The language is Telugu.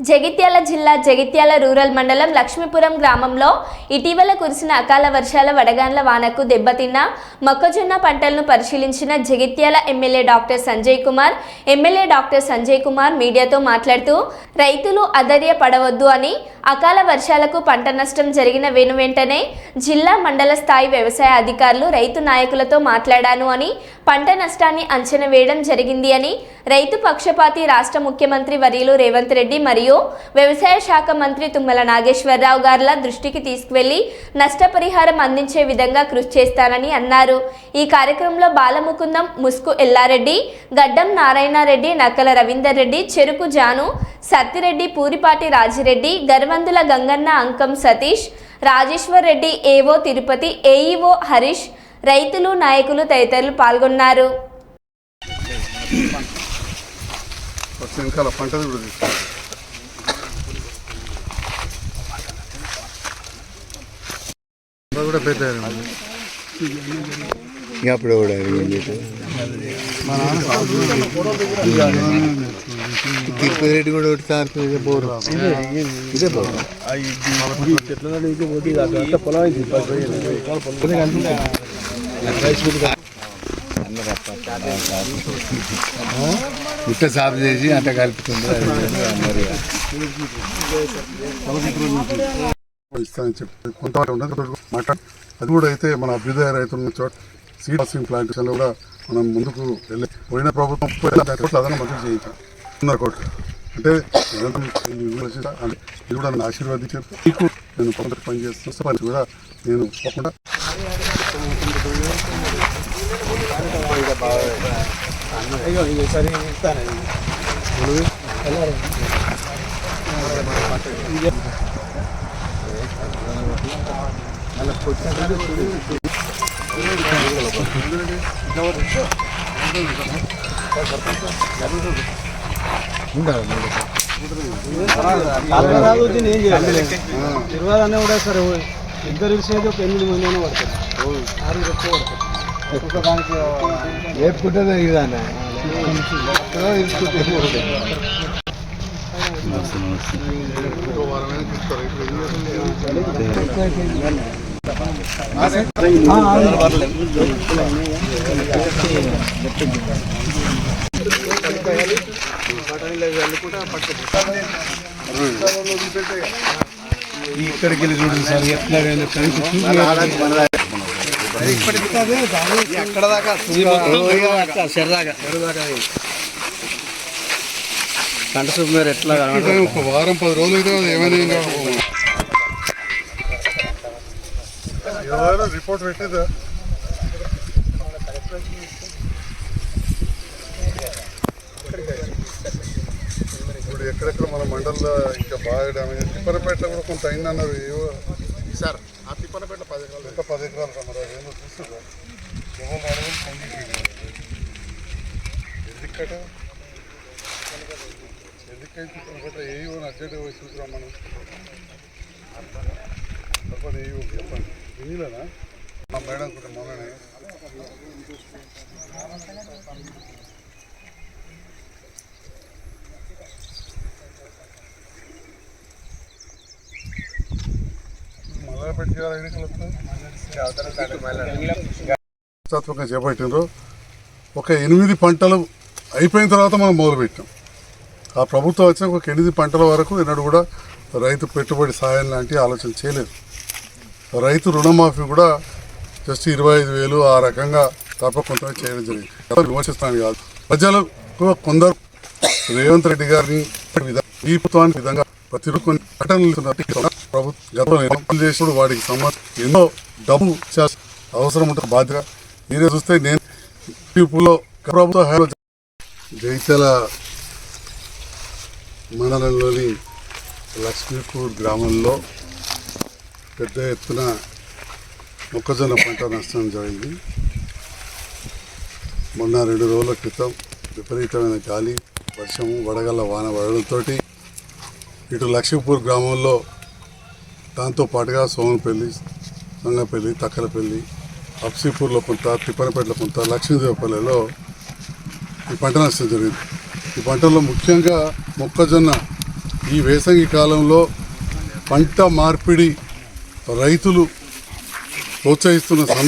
జగిత్యాల జిల్లా జగిత్యాల రూరల్ మండలం లక్ష్మీపురం గ్రామంలో ఇటీవల కురిసిన అకాల వర్షాల వడగాండ్ల వానకు దెబ్బతిన్న మొక్కజొన్న పంటలను పరిశీలించిన Jagtial MLA doctor Sanjay Kumar MLA doctor Sanjay Kumar మీడియాతో మాట్లాడుతూ రైతులు అధైర్య పడవద్దు అని అకాల వర్షాలకు పంట నష్టం జరిగిన వెను వెంటనే జిల్లా మండల స్థాయి వ్యవసాయ అధికారులు రైతు నాయకులతో మాట్లాడాను అని పంట నష్టాన్ని అంచనా వేయడం జరిగింది అని రైతు పక్షపాతి రాష్ట్ర ముఖ్యమంత్రి వర్యులు రేవంత్ రెడ్డి మరియు వ్యవసాయ శాఖ మంత్రి తుమ్మల నాగేశ్వరరావు గారుల దృష్టికి తీసుకువెళ్ళి నష్టపరిహారం అందించే విధంగా కృషి చేస్తానని అన్నారు. ఈ కార్యక్రమంలో బాలముకుందం ముస్కు ఎల్లారెడ్డి గడ్డం నారాయణరెడ్డి నక్కల రవీందర్ రెడ్డి చెరుకు జాను సత్తిరెడ్డి పూరిపాటి రాజిరెడ్డి గర్వందుల గంగన్న అంకం సతీష్ రాజేశ్వర్ రెడ్డి ఏవో తిరుపతి ఏఈఓ హరీష్ రైతులు నాయకులు తదితరులు పాల్గొన్నారు. కూడా తీసుకోవాలి పంట కూడా పెద్ద ఇంకా అప్పుడు కూడా తిరుపతి రెడ్డి కూడా ఒకటి సార్ బోరు. ఇదే. బోరు. ఇట్ట సాఫ్ చేసి అంత కలుపుతుంది ఇస్తానని చెప్పి కొంతవరకు ఉండదు మాట్లాడి అది కూడా అయితే మన అభ్యుదయ రైతుల చోట సీడ్ ప్రాసెసింగ్ ప్లాంటేషన్లో కూడా మనం ముందుకు వెళ్ళి పోయిన ప్రభుత్వం ముప్పై వేల అదనం మంజూరు చేయించాం. వందల కోట్లు. అంటే ఇది కూడా నన్ను ఆశీర్వదించారు మీకు నేను కొంత పని చేస్తున్న పని కూడా నేను తప్పకుండా తిరగాలనే కూడా సరే ఇద్దరు ఇరిసేది ఒక ఎనిమిది మంది అయినా పడతారు ఆరు ఎక్కువ పడతారు ఒక్కొక్క దానికి లేపుకుంటే ఇదాన్ని ఇంకో ఇక్కడికి వెళ్ళి చూడండి సార్ ఎట్లా ఎక్కడ దాకా సరదాగా కంట సూపు మీరు ఎట్లా ఒక వారం పది రోజులు అయితే ఏమైనా ఏం ఏమైనా రిపోర్ట్ పెట్టేదా? ఇప్పుడు ఎక్కడెక్కడ మన మండలంలో ఇంకా బాగా డ్యామేజ్ తిప్పరపేటలో కూడా కొంత అయిందన్నారు ఏవో. సార్ ఆ తిప్పరపేట పది ఎకరాలు ఎంత పది ఎకరాలు సార్ మరి? అదేమో చూస్తుందా ఎవరు ఎందుకట? ఎందుకైతే తిప్పరపేట ఏవో అర్జెంట్గా పోయి చూసుకురా మనం? తప్పని ఏవో ఎన్నికలు చేపట్టినారు ఒక ఎనిమిది పంటలు అయిపోయిన తర్వాత మనం మొదలుపెట్టాం. ఆ ప్రభుత్వం వచ్చిన ఒక ఎనిమిది పంటల వరకు ఎన్నడూ కూడా రైతు పెట్టుబడి సహాయం లాంటి ఆలోచన చేయలేదు. రైతు రుణమాఫీ కూడా జస్ట్ ఇరవై ఐదు వేలు ఆ రకంగా తప్ప కొంత చేయడం జరిగింది. విమర్శిస్తాను కాదు. ప్రజలు కొందరు రేవంత్ రెడ్డి గారిని ఈ ప్రభుత్వానికి విధంగా ప్రతిరోజు కొన్ని ఘటనలు ప్రభుత్వం చేసినప్పుడు వాడికి సంబంధించి ఎన్నో డబ్బు అవసరం ఉంటుంది బాధ్యత. మీరే చూస్తే నేను టీపులో ప్రభుత్వ హయాంలో జైతల మండలంలోని లక్ష్మీపూర్ గ్రామంలో పెద్ద ఎత్తున మొక్కజొన్న పంట నష్టం జరిగింది. మొన్న రెండు రోజుల క్రితం విపరీతమైన గాలి వర్షము వడగల్ల వాన పడడంతో ఇటు లక్ష్మీపూర్ గ్రామంలో దాంతో పాటుగా సోమనపల్లి సంగపల్లి తక్కలపల్లి అప్సీపూర్లో కొంత తిప్పనపేటలో కొంత లక్ష్మీదేవపల్లిలో ఈ పంట నష్టం జరిగింది. ఈ పంటలో ముఖ్యంగా మొక్కజొన్న ఈ వేసవి కాలంలో పంట మార్పిడి రైతులు ప్రోత్సహిస్తున్న సందర్భం